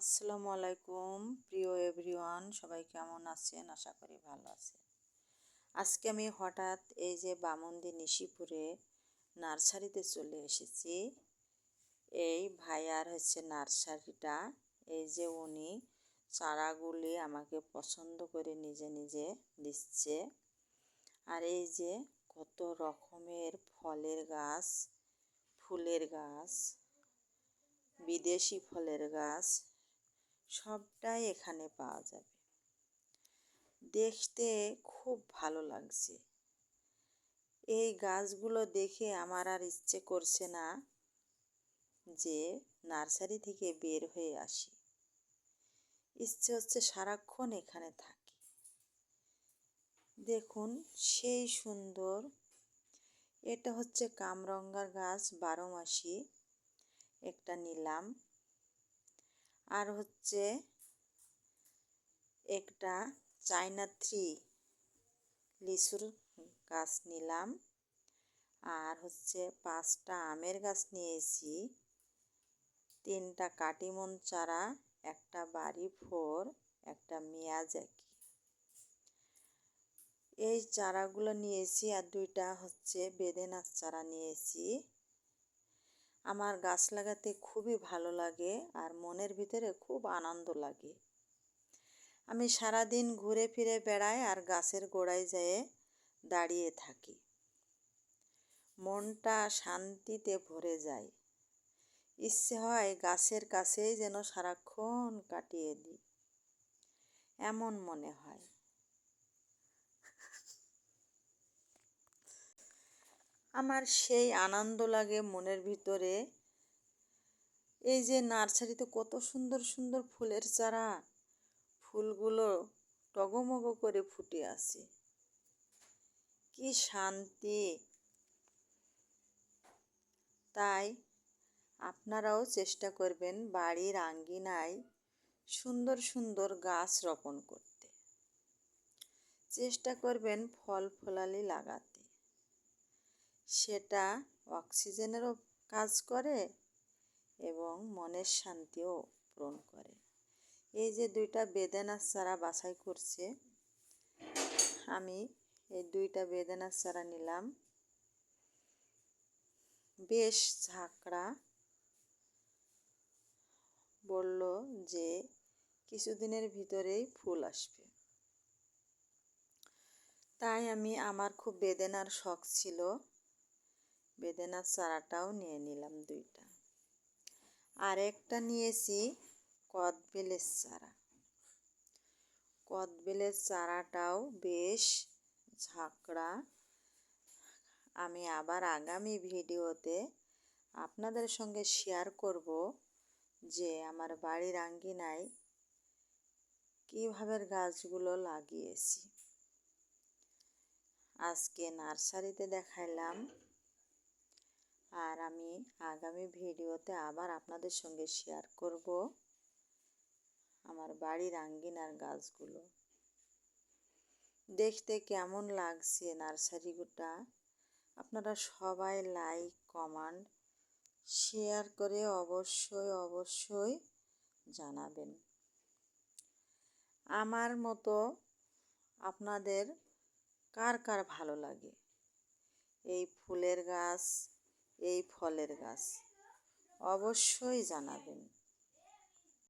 আসসালামু আলাইকুম। প্রিয় এভরিওয়ান, সবাই কেমন আছেন? আশা করি ভালো আছেন। আজকে আমি হঠাৎ এই যে বামন্দি নিশিপুরে নার্সারিতে চলে এসেছি। এই ভাইয়ার হচ্ছে নার্সারিটা। এই যে উনি চারাগুলি আমাকে পছন্দ করে নিজে নিজে দিচ্ছে। আর এই যে কত রকমের ফলের গাছ, ফুলের গাছ, বিদেশি ফলের গাছ সবটাই এখানে পাওয়া যাবে। দেখতে খুব ভালো লাগছে। এই গাছগুলো দেখে আমার আর ইচ্ছে করছে না যে নার্সারি থেকে বের হয়ে আসি। ইচ্ছে হচ্ছে সারাক্ষণ এখানে থাকি। দেখুন, সেই সুন্দর। এটা হচ্ছে কামরঙ্গার গাছ, বারো মাসি। একটা নিলাম। আর হচ্ছে একটা চায়না থ্রি লিচুর গাছ নিলাম। আর হচ্ছে পাঁচটা আমের গাছ নিয়েছি। তিনটা কাটিমন চারা, একটা বাড়ি ফোর একটা মিয়াজাকি এই চারাগুলো নিয়েছি আর দুইটা হচ্ছে বেদেনার চারা নিয়েছি। আমার গাছ লাগাতে খুবই ভালো লাগে আর মনের ভিতরে খুব আনন্দ লাগে। আমি সারাদিন ঘুরে ফিরে বেড়াই আর গাছের গোড়ায় যেয়ে দাঁড়িয়ে থাকি। মনটা শান্তিতে ভরে যায়। ইচ্ছে হয় গাছের কাছেই যেন সারাক্ষণ কাটিয়ে দিই। এমন মনে হয়। আমার সেই আনন্দ লাগে মনের ভিতরে। এই যে নার্সারিতে কত সুন্দর সুন্দর ফুলের চারা, ফুলগুলো টগমগ করে ফুটে আছে। কি শান্তি। তাই আপনারাও চেষ্টা করবেন বাড়ির আঙ্গিনায় সুন্দর সুন্দর গাছ রোপণ করতে। চেষ্টা করবেন ফল ফলালি লাগাতে। সেটা অক্সিজেনেরও কাজ করে এবং মনের শান্তিও পূরণ করে। এই যে দুইটা বেদেনার চারা বাছাই করছে, আমি এই দুইটা বেদেনার চারা নিলাম। বেশ ঝাঁকড়া বলল যে কিছুদিনের ভিতরেই ফুল আসবে। তাই আমি, আমার খুব বেদেনার শখ ছিল বেদেনার চারাটাও নিয়ে নিলাম দুইটা। আর একটা নিয়েছি কদবেলের চারা। কদবেলের চারাটাও বেশ ঝাঁকড়া। আমি আবার আগামী ভিডিওতে আপনাদের সঙ্গে শেয়ার করব যে আমার বাড়ির আঙ্গিনায় কীভাবে গাছগুলো লাগিয়েছি। আজকে নার্সারিতে দেখাইলাম আর আমি আগামী ভিডিওতে আবার আপনাদের সঙ্গে শেয়ার করব আমার বাড়ির আঙ্গিনার গাছগুলো। দেখতে কেমন লাগছে নার্সারিটা আপনারা সবাই লাইক কমেন্ট শেয়ার করে অবশ্যই অবশ্যই জানাবেন। আমার মতো আপনাদের কার কার ভালো লাগে? এই ফুলের গাছ এই ফলের গাছ অবশ্যই জানাবেন।